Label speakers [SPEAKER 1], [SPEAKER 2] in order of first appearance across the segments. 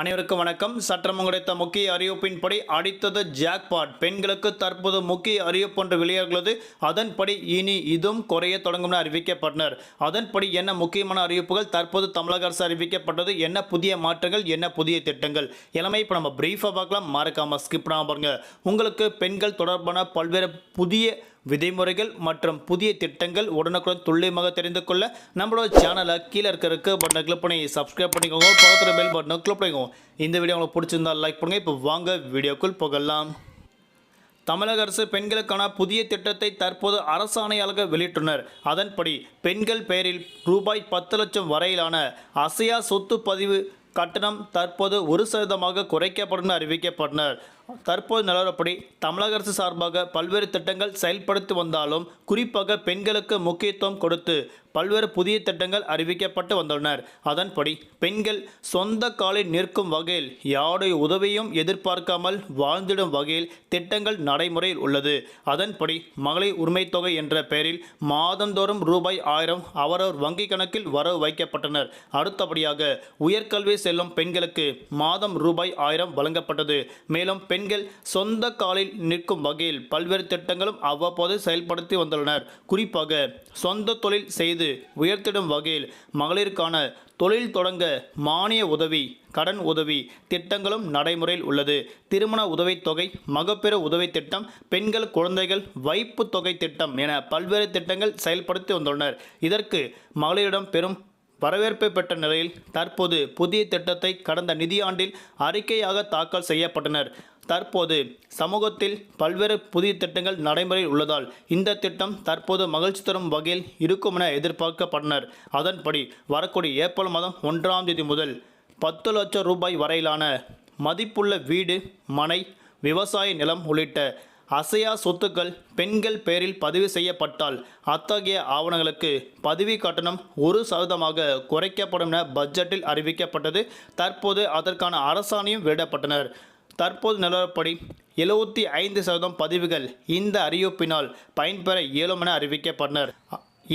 [SPEAKER 1] அனைவருக்கும் வணக்கம். சற்றம் கிடைத்த முக்கிய அறிவிப்பின்படி அடித்தது ஜாக்பாட் பெண்களுக்கு தற்போது முக்கிய அறிவிப்பு ஒன்று வெளியாகிறது அதன்படி இனி இதுவும் குறைய தொடங்கும் என அறிவிக்கப்பட்டனர். அதன்படி என்ன முக்கியமான அறிவிப்புகள்? தற்போது தமிழக அரசு அறிவிக்கப்பட்டது. என்ன புதிய மாற்றங்கள்? என்ன புதிய திட்டங்கள்? எல்லாமே இப்போ நம்ம பிரீஃபாக பார்க்கலாம். மறக்காமல் ஸ்கிப் பண்ணாமல் பாருங்கள் உங்களுக்கு பெண்கள் தொடர்பான பல்வேறு புதிய விதிமுறைகள் மற்றும் புதிய திட்டங்கள் உடனுக்குடன் துல்லியமாக தெரிந்து கொள்ள நம்மளோட சேனலை கீழே இருக்கிறதுக்கு பட்டனை கிளிக் பண்ணி சப்ஸ்கிரைப் பண்ணிக்கோங்க. பக்கத்தில் பெல் பட்டனை கிளிக் பண்ணிக்கோங்க. இந்த வீடியோ உங்களுக்கு பிடிச்சிருந்தா லைக் பண்ணுங்கள் இப்போ வாங்க வீடியோக்குள் போகலாம். தமிழக அரசு பெண்களுக்கான புதிய திட்டத்தை தற்போது அரசாணையாக வெளியிட்டுள்ளனர். அதன்படி பெண்கள் பெயரில் ரூபாய் பத்து லட்சம் வரையிலான அசையா சொத்து பதிவு கட்டணம் தற்போது ஒரு சதவீதமாக குறைக்கப்படும் அறிவிக்கப்பட்டனர். தற்போது நிலவரப்படி தமிழக அரசு சார்பாக பல்வேறு திட்டங்கள் செயல்படுத்தி வந்தாலும் குறிப்பாக பெண்களுக்கு முக்கியத்துவம் கொடுத்து பல்வேறு புதிய திட்டங்கள் அறிவிக்கப்பட்டு வந்துள்ளனர். அதன்படி பெண்கள் சொந்த காலில் நிற்கும் வகையில் யாருடைய உதவியும் எதிர்பார்க்காமல் வாழ்ந்திடும் வகையில் திட்டங்கள் நடைமுறையில் உள்ளது. அதன்படி மகளிர் உரிமைத் தொகை என்ற பெயரில் மாதந்தோறும் ரூபாய் ஆயிரம் அவரவர் வங்கி கணக்கில் வரவு வைக்கப்பட்டனர். அடுத்தபடியாக உயர்கல்வி செல்லும் பெண்களுக்கு மாதம் ரூபாய் ஆயிரம் வழங்கப்பட்டது. மேலும் பெண்கள் சொந்த காலில் நிற்கும் வகையில் பல்வேறு திட்டங்களும் அவ்வப்போது செயல்படுத்தி வந்துள்ளனர். குறிப்பாக சொந்த தொழில் செய்து உயர்த்திடும் வகையில் மகளிருக்கான தொழில் தொடங்க மானிய உதவி கடன் உதவி திட்டங்களும் நடைமுறையில் உள்ளது. திருமண உதவித்தொகை மகப்பெற மகப்பேறு உதவி திட்டம் பெண்கள் குழந்தைகள் வைப்பு தொகை திட்டம் என பல்வேறு திட்டங்கள் செயல்படுத்தி வந்துள்ளனர். இதற்கு மகளிரிடம் பெரும் வரவேற்பை பெற்ற நிலையில் தற்போது புதிய திட்டத்தை கடந்த நிதியாண்டில் அறிக்கையாக தாக்கல் செய்யப்பட்டனர். தற்போது சமூகத்தில் பல்வேறு புதிய திட்டங்கள் நடைமுறையில் உள்ளதால் இந்த திட்டம் தற்போது மகிழ்ச்சி தரும் வகையில் இருக்கும் என எதிர்பார்க்கப்பட்டனர் அதன்படி வரக்கூடிய ஏப்ரல் மாதம் ஒன்றாம் தேதி முதல் பத்து லட்சம் ரூபாய் வரையிலான மதிப்புள்ள வீடு மனை விவசாய நிலம் உள்ளிட்ட அசையா சொத்துக்கள் பெண்கள் பெயரில் பதிவு செய்யப்பட்டால் அத்தகைய ஆவணங்களுக்கு பதிவு கட்டணம் ஒரு சதவீதமாக குறைக்கப்படும் என பட்ஜெட்டில் அறிவிக்கப்பட்டது. தற்போது அதற்கான அரசாணையும் வெளியிடப்பட்டனர். தற்போது நிலவரப்படி எழுபத்தி ஐந்து சதவீதம் பதிவுகள் இந்த அறிவிப்பினால் பயன்பெற இயலும் என அறிவிக்கப்பட்டனர்.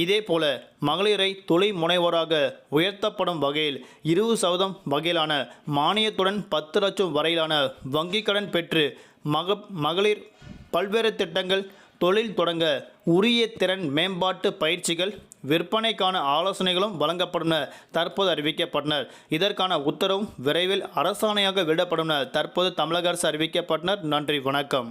[SPEAKER 1] இதேபோல மகளிரை தொழில் முனைவோராக உயர்த்தப்படும் வகையில் இருபது சதவீதம் வகையிலான மானியத்துடன் பத்து லட்சம் வரையிலான வங்கிக் கடன் பெற்று மக மகளிர் பல்வேறு திட்டங்கள் தொழில் தொடங்க உரிய திறன் மேம்பாட்டு பயிற்சிகள் விற்பனைக்கான ஆலோசனைகளும் வழங்கப்படும் தற்போது அறிவிக்கப்பட்டனர். இதற்கான உத்தரவும் விரைவில் அரசாணையாக விடப்படும் தற்போது தமிழக அரசு அறிவிக்கப்பட்டனர். நன்றி வணக்கம்.